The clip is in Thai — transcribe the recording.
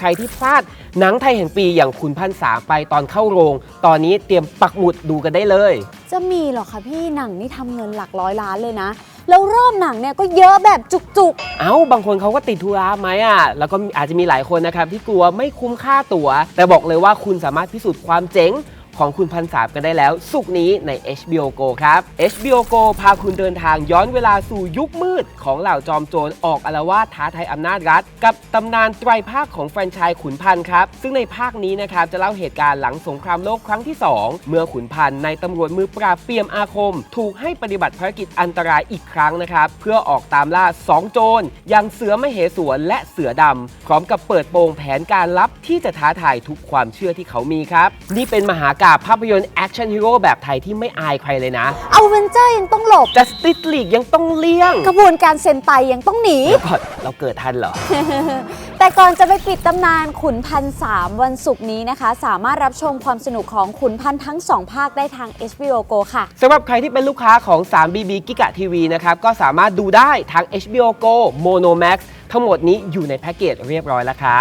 ใครที่พลาดหนังไทยแห่งปีอย่างคุณพันษาไปตอนเข้าโรง ตอนนี้เตรียมปักหมุดดูกันได้เลย จะมีเหรอคะพี่หนังนี่ทำเงินหลักร้อยล้านเลยนะ แล้วรอบหนังเนี่ยก็เยอะแบบจุกเอ้า บางคนเขาก็ติดธุระไหมอะ แล้วก็อาจจะมีหลายคนนะครับที่กลัวไม่คุ้มค่าตั๋ว แต่บอกเลยว่าคุณสามารถพิสูจน์ความเจ๋ง ของคุณพันสามกันได้แล้ว สุกนี้ใน HBO Go ครับ HBO Go พาคุณเดินทางย้อนเวลาสู่ยุคมืด ของเหล่าจอมโจรออกอาละวาดท้าทายอำนาจรัฐ กับตำนานไตรภาคของแฟรนไชส์ขุนพันธ์ครับ ซึ่งในภาคนี้นะครับจะเล่าเหตุการณ์หลังสงครามโลกครั้งที่ 2 เมื่อขุนพันธ์ในตำรวจมือปราบเปียมอาคม ถูกให้ปฏิบัติภารกิจอันตรายอีกครั้งนะครับเพื่อออกตามล่า2โจรอย่างเสือมเหสวนและเสือดำพร้อมกับเปิดโปงแผนการลับที่จะท้าทายทุกความเชื่อที่เขามีครับนี่เป็นมหากาพย์ภาพยนตร์แอคชั่นฮีโร่แบบไทยที่ไม่อายใครเลยนะๆเอาเวนเจอร์ยังต้องหลบ Justice League ยังต้องเลี่ยงกระบวนการเซนไตยังต้องหนีก่อนเราเกิดทันเหรอ แต่ก่อนจะไปปิดตำนานขุนพันสามวันศุกร์นี้นะคะ สามารถรับชมความสนุกของขุนพันทั้งสองภาคได้ทาง HBO Go ค่ะ สำหรับใครที่เป็นลูกค้าของ 3BB g i g a TV นะครับ ก็สามารถดูได้ทาง HBO Go Mono Max ทั้งหมดนี้อยู่ในแพ็กเกจเรียบร้อยแล้วครับ